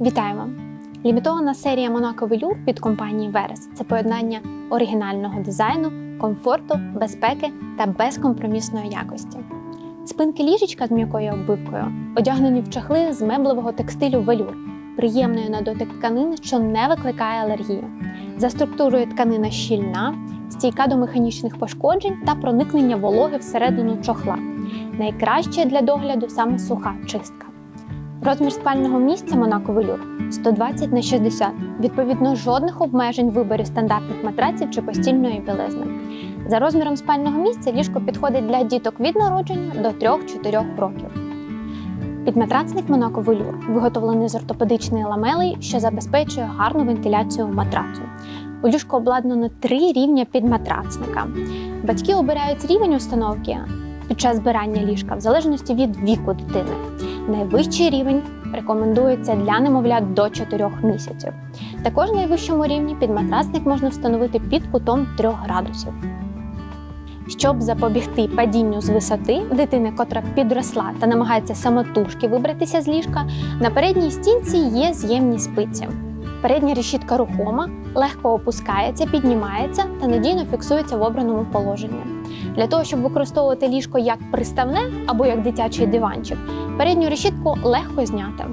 Вітаємо! Лімітована серія Monaco Velour від компанії Veres – це поєднання оригінального дизайну, комфорту, безпеки та безкомпромісної якості. Спинки ліжечка з м'якою оббивкою одягнені в чахли з меблевого текстилю велюр, приємної на дотик тканини, що не викликає алергію. За структурою тканина щільна, стійка до механічних пошкоджень та проникнення вологи всередину чохла. Найкраще для догляду саме суха чистка. Розмір спального місця Monaco Velour 120 на 60. Відповідно, жодних обмежень в виборі стандартних матраців чи постільної білизни. За розміром спального місця ліжко підходить для діток від народження до 3-4 років. Підматрацник Monaco Velour виготовлений з ортопедичної ламели, що забезпечує гарну вентиляцію матрацу. У ліжку обладнано три рівня підматрацника. Батьки обирають рівень установки під час збирання ліжка в залежності від віку дитини. Найвищий рівень рекомендується для немовлят до 4 місяців. Також на найвищому рівні підматрасник можна встановити під кутом 3 градусів. Щоб запобігти падінню з висоти дитини, котра підросла та намагається самотужки вибратися з ліжка, на передній стінці є з'ємні спиці. Передня решітка рухома, легко опускається, піднімається та надійно фіксується в обраному положенні. Для того, щоб використовувати ліжко як приставне або як дитячий диванчик, передню решітку легко зняти.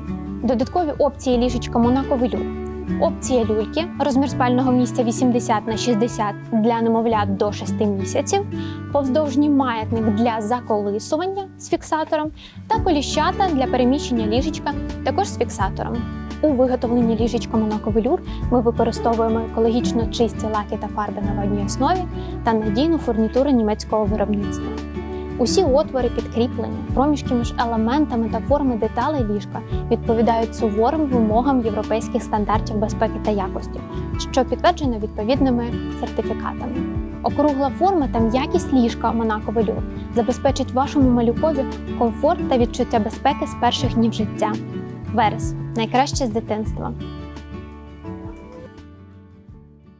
Додаткові опції ліжечка Monaco Velour. Опція люльки, розмір спального місця 80 на 60 для немовлят до 6 місяців, повздовжній маятник для заколисування з фіксатором та коліщата для переміщення ліжечка також з фіксатором. У виготовленні ліжечка Velour ми використовуємо екологічно чисті лаки та фарби на водній основі та надійну фурнітуру німецького виробництва. Усі отвори підкріплення, проміжки між елементами та форми деталей ліжка відповідають суворим вимогам європейських стандартів безпеки та якості, що підтверджено відповідними сертифікатами. Округла форма та м'якість ліжка Monaco Velour забезпечить вашому малюкові комфорт та відчуття безпеки з перших днів життя. Верес найкраще з дитинства.